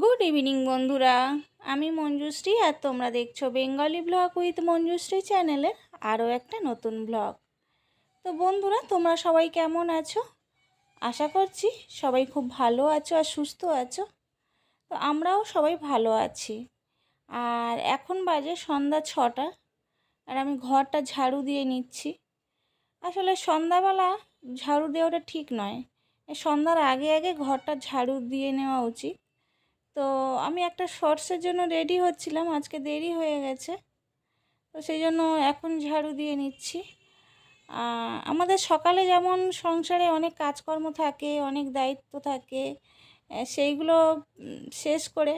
Good evening বন্ধুরা। আমি মঞ্জুশ্রী আর তোমরা দেখছ বেঙ্গলি ব্লগ উইথ মঞ্জুশ্রী চ্যানেলের আরও একটা নতুন ব্লগ তো বন্ধুরা, তোমরা সবাই কেমন আছো? আশা করছি সবাই খুব ভালো আছো আর সুস্থ আছো। তো আমরাও সবাই ভালো আছি। আর এখন বাজে সন্ধ্যা ছটা, আর আমি ঘরটা ঝাড়ু দিয়ে নিচ্ছি। আসলে সন্ধ্যাবেলা ঝাড়ু দেওয়াটা ঠিক নয়। সন্ধ্যার আগে আগে ঘরটা ঝাড়ু দিয়ে নেওয়া উচিত। তো আমি একটা শর্টসের জন্য রেডি হচ্ছিলাম, আজকে দেরি হয়ে গেছে। তো সেই জন্য এখন ঝাড়ু দিয়ে নিচ্ছি। আমাদের সকালে যেমন সংসারে অনেক কাজকর্ম থাকে, অনেক দায়িত্ব থাকে সেইগুলো শেষ করে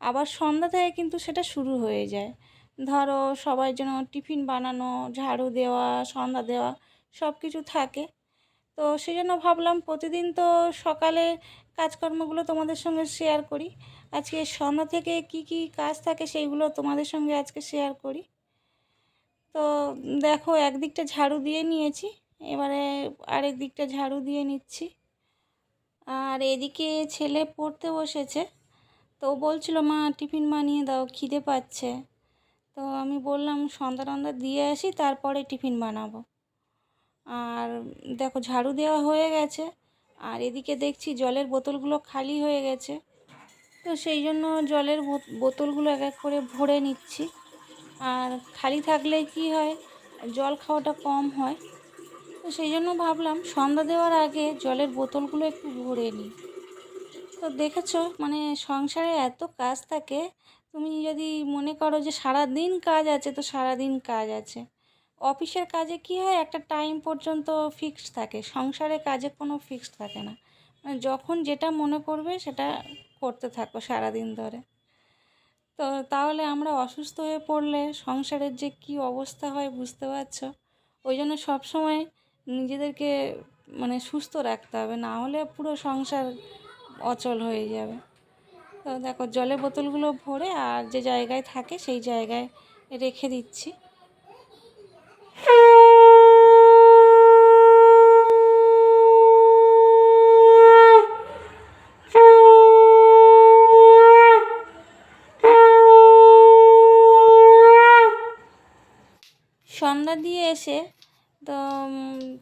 আবার সন্ধ্যা থেকে কিন্তু সেটা শুরু হয়ে যায়। ধরো সবার জন্য টিফিন বানানো, ঝাড়ু দেওয়া, সন্ধ্যা দেওয়া সব কিছু থাকে। তো সেই জন্য ভাবলাম প্রতিদিন তো সকালে কাজকর্মগুলো তোমাদের সঙ্গে শেয়ার করি। আজকে সন্ধ্যা থেকে কি কি কাজ থাকে সেইগুলো তোমাদের সঙ্গে আজকে শেয়ার করি। তো দেখো একদিকটা ঝাড়ু দিয়ে নিয়েছি, এবারে আরেক দিকটা ঝাড়ু দিয়ে নিচ্ছি। আর এদিকে ছেলে পড়তে বসেছে, তো বলছিল, মা, টিফিন বানিয়ে দাও, খিদে পাচ্ছে। তো আমি বললাম, সন্ধ্যা টন্ধা দিয়ে আসি, তারপরে টিফিন বানাবো। আর দেখো ঝাড়ু দেওয়া হয়ে গেছে। আর এদিকে দেখছি জলের বোতলগুলো খালি হয়ে গেছে। তো সেই জন্য জলের বোত- বোতলগুলো এক এক করে ভরে নিচ্ছি। আর খালি থাকলে কি হয়? জল খাওয়াটা কম হয়। তো সেই জন্য ভাবলাম সন্ধ্যা দেওয়ার আগে জলের বোতলগুলো একটু ভরে নিই। তো দেখেছ মানে সংসারে এত কাজ থাকে, তুমি যদি মনে করো যে সারা দিন কাজ আছে, তো সারা দিন কাজ আছে। অফিসের কাজে কি হয়? একটা টাইম পর্যন্ত ফিক্সড থাকে। সংসারে কাজে কোনো ফিক্সড থাকে না। মানে যখন যেটা মনে করবে সেটা করতে থাকো সারাদিন ধরে। তো তাহলে আমরা অসুস্থ হয়ে পড়লে সংসারের যে কি অবস্থা হয় বুঝতে পারছ? ওই জন্য সবসময় নিজেদেরকে মানে সুস্থ রাখতে হবে। না হলে পুরো সংসার অচল হয়ে যাবে। তো দেখো, জলের বোতলগুলো ভরে আর যে জায়গায় থাকে, সেই জায়গায় রেখে দিচ্ছি। সন্ধ্যা দিয়ে এসে তো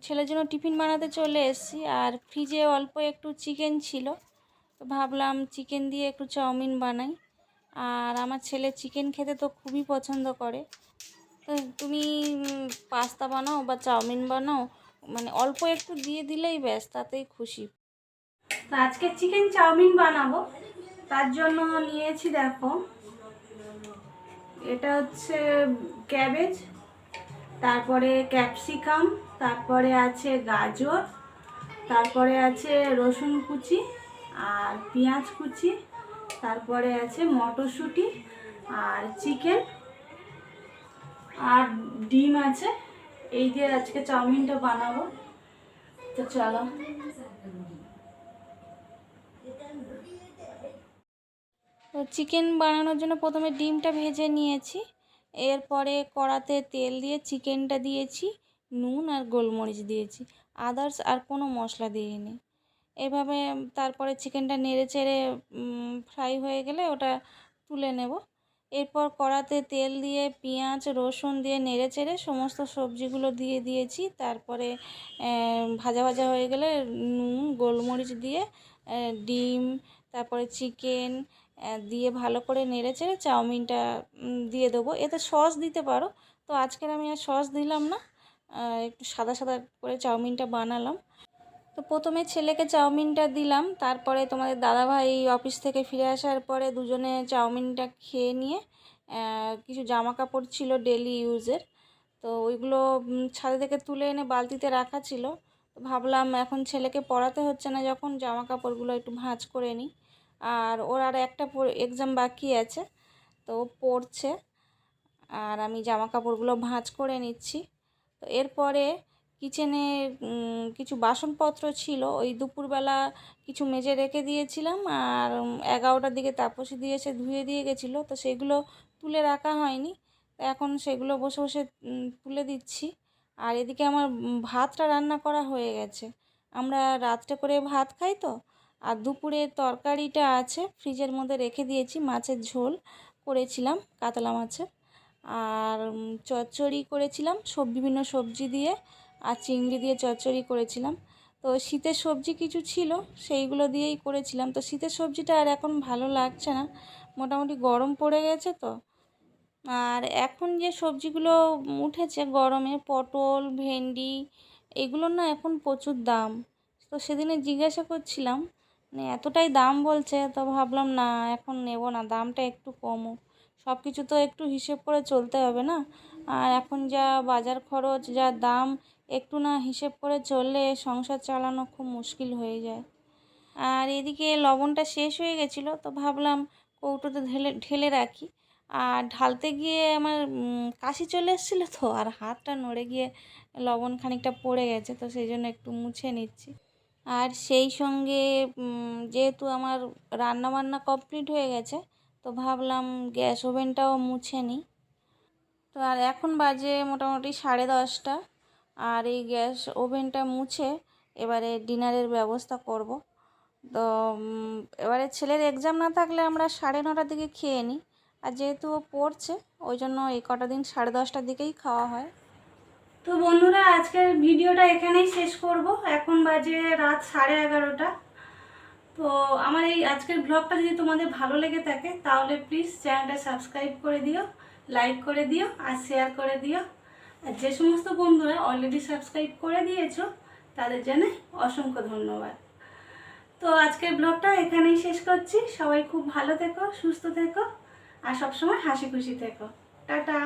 ছেলের জন্য টিফিন বানাতে চলে এসেছি। আর ফ্রিজে অল্প একটু চিকেন ছিল। তো ভাবলাম চিকেন দিয়ে একটু চাউমিন বানাই। আর আমার ছেলে চিকেন খেতে তো খুবই পছন্দ করে। তো তুমি পাস্তা বানাও বা চাউমিন বানাও মানে অল্প একটু দিয়ে দিলেই ব্যাস, তাতেই খুশি। তো আজকে চিকেন চাউমিন বানাবো। তার জন্য নিয়েছি, দেখো, এটা হচ্ছে ক্যাবেজ তারপরে ক্যাপসিকাম, তারপরে আছে গাজর, তারপরে আছে রসুন কুচি আর পেঁয়াজ কুচি, তারপরে আছে মটরশুঁটি আর চিকেন আর ডিম আছে। এই দিয়ে আজকে চাউমিনটা বানাবো। তো চলো। চিকেন বানানোর জন্য প্রথমে ডিমটা ভেজে নিয়েছি। এরপরে কড়াতে তেল দিয়ে চিকেনটা দিয়েছি, নুন আর গোলমরিচ দিয়েছি, আদার্স আর কোনো মশলা দিইনি। এভাবে তারপরে চিকেনটা নেড়ে চেড়ে ফ্রাই হয়ে গেলে ওটা তুলে নেব। এরপর কড়াতে তেল দিয়ে পেঁয়াজ, রসুন দিয়ে নেড়ে চেড়ে সমস্ত সবজিগুলো দিয়ে দিয়েছি। তারপরে ভাজা ভাজা হয়ে গেলে নুন, গোলমরিচ দিয়ে ডিম, তারপরে চিকেন দিয়ে ভালো করে নেড়ে চেড়ে চাউমিনটা দিয়ে দেবো। এতে সস দিতে পারো, তো আজকের আমি আর সস দিলাম না। একটু সাদা সাদা করে চাউমিনটা বানালাম। তো প্রথমে ছেলেকে চাউমিনটা দিলাম, তারপরে তোমাদের দাদাভাই অফিস থেকে ফিরে আসার পরে দুজনে চাউমিনটা খেয়ে নিয়ে কিছু জামা কাপড় ছিল ডেলি ইউজের তো ওইগুলো ছাদে থেকে তুলে এনে বালতিতে রাখা ছিল। ভাবলাম এখন ছেলেকে পড়াতে হচ্ছে না, যখন জামা কাপড়গুলো একটু ভাঁজ করে নিই। আর ওর আর একটা এক্সাম বাকি আছে, তো পড়ছে। আর আমি জামা কাপড়গুলো ভাঁজ করে নিচ্ছি। তো এরপরে কিচেনে কিছু বাসনপত্র ছিল, ওই দুপুরবেলা কিছু মেজে রেখে দিয়েছিলাম আর এগারোটার দিকে তাপসী দিয়ে এসে ধুয়ে দিয়ে গেছিল, তো সেগুলো তুলে রাখা হয়নি। তো এখন সেগুলো বসে বসে তুলে দিচ্ছি। আর এদিকে আমার ভাতটা রান্না করা হয়ে গেছে। আমরা রাত্রে করে ভাত খাই তো আর দুপুরের তরকারিটা আছে, ফ্রিজের মধ্যে রেখে দিয়েছি, মাছের ঝোল করেছিলাম, কাতলা মাছের। আর চচ্চড়ি করেছিলাম, সব, বিভিন্ন সবজি দিয়ে, আর চিংড়ি দিয়ে চচ্চড়ি করেছিলাম। তো শীতের সবজি কিছু ছিল, সেইগুলো দিয়েই করেছিলাম। তো শীতের সবজিটা আর এখন ভালো লাগছে না, মোটামুটি গরম পড়ে গেছে তো। আর এখন যে সবজিগুলো উঠেছে গরমে, পটল, ভেন্ডি, এগুলোর না এখন প্রচুর দাম। তো সেদিনে জিজ্ঞাসা করছিলাম মানে এতটাই দাম বলছে, তো ভাবলাম না, এখন নেব না, দামটা একটু কমুক। সব কিছু তো একটু হিসেব করে চলতে হবে না। আর এখন যা বাজার খরচ, যা দাম, একটু না হিসেব করে চললে সংসার চালানো খুব মুশকিল হয়ে যায়। আর এদিকে লবণটা শেষ হয়ে গেছিল, তো ভাবলাম কৌটোতে ঢেলে ঢেলে রাখি। আর ঢালতে গিয়ে আমার কাশি চলে এসেছিল তো, আর হাতটা নড়ে গিয়ে লবণ খানিকটা পড়ে গেছে, তো সেই জন্য একটু মুছে নিচ্ছি। আর সেই সঙ্গে যেহেতু আমার রান্না বান্না কমপ্লিট হয়ে গেছে, তো ভাবলাম গ্যাস ওভেনটাও মুছে নিই। তো আর এখন বাজে মোটামুটি সাড়ে দশটা, আর এই গ্যাস ওভেনটা মুছে এবারে ডিনারের ব্যবস্থা করব। তো এবারে ছেলের এক্সাম না থাকলে আমরা সাড়ে নটার দিকে খেয়ে নিই। আর যেহেতু ও পড়ছে, ওই জন্য এই কটা দিন সাড়ে দশটার দিকেই খাওয়া হয়। তো বন্ধুরা, আজকের ভিডিওটা এখানেই শেষ করব। এখন বাজে রাত সাড়ে এগারোটা। তো আমার এই আজকের ব্লগটা যদি তোমাদের ভালো লেগে থাকে, তাহলে প্লিজ চ্যানেলটা সাবস্ক্রাইব করে দিও লাইক করে দিও, আর শেয়ার করে দিও। আর যে সমস্ত বন্ধুরা অলরেডি সাবস্ক্রাইব করে দিয়েছ, তাদের জন্য অসংখ্য ধন্যবাদ। তো আজকের ব্লগটা এখানেই শেষ করছি। সবাই খুব ভালো থেকো, সুস্থ থেকো, আর সবসময় হাসি খুশি থেকো। টাটা!